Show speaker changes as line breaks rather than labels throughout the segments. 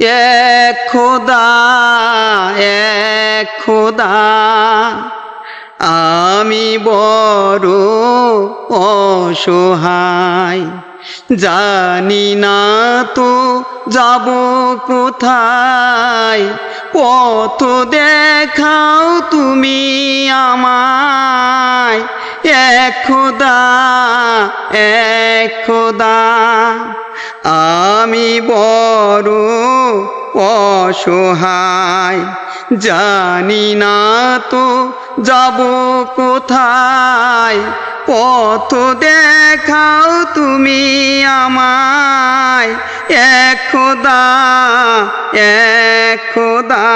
এক খোদা এক খোদা, আমি বড় অসহায়। জানি না তো যাব কোথায়, পথ দেখাও তুমি আমায়। এক খোদা এক খোদা আমি বড় অসহায় জানি না তো যাব কোথায়। পথ দেখাও তুমি আমায় এক খোদা এক খোদা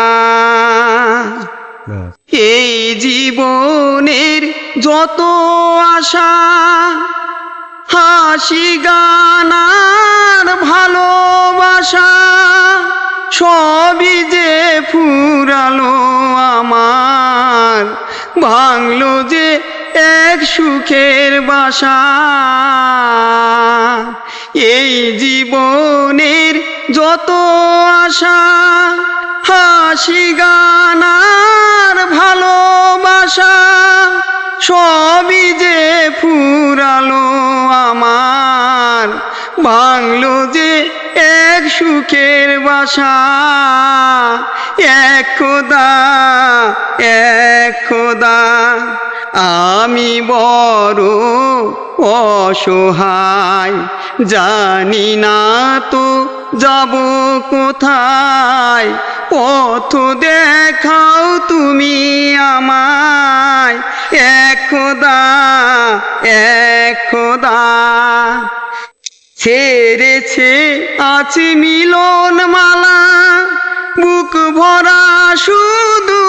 এই জীবনের যত আশা হাসি গানার সবই যে ফুরালো আমার, ভাঙলো যে এক সুখের বাসা। এই জীবনের যত আশা, হাসি গানার ভালোবাসা সবই ভাঙলো যে এক সুখের বাসা, এক খোদা এক খোদা। আমি বড় অসহায়, জানি না তো যাব কোথায়, পথ দেখাও তুমি আমায়। এক খোদা এক খোদা। ছেড়েছে আছে মিলন মালা, বুক ভরা শুধু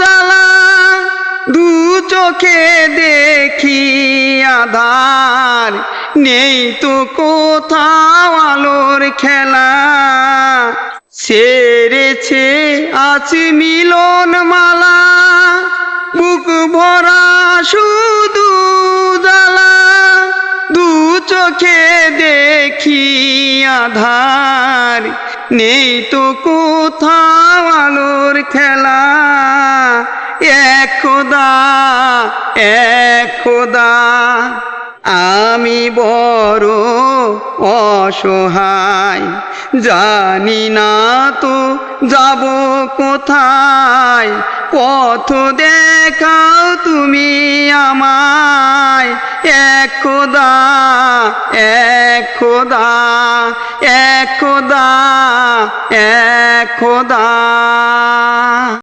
জ্বালা। দু চোখে দেখি আধার, নেই তো কোথাও আলোর খেলা। সেরেছে আছে মিলন মালা, বুক ভরা শুধু চোখে দেখি আধার। নেই তো কোথাও আলোর খেলা। এক খোদা এক খোদা আমি বড় অসহায়, জানি না তো যাব কোথায়। পথ দেখাও তুমি আমায়। এক খোদা এক খোদা এক খোদা এক খোদা।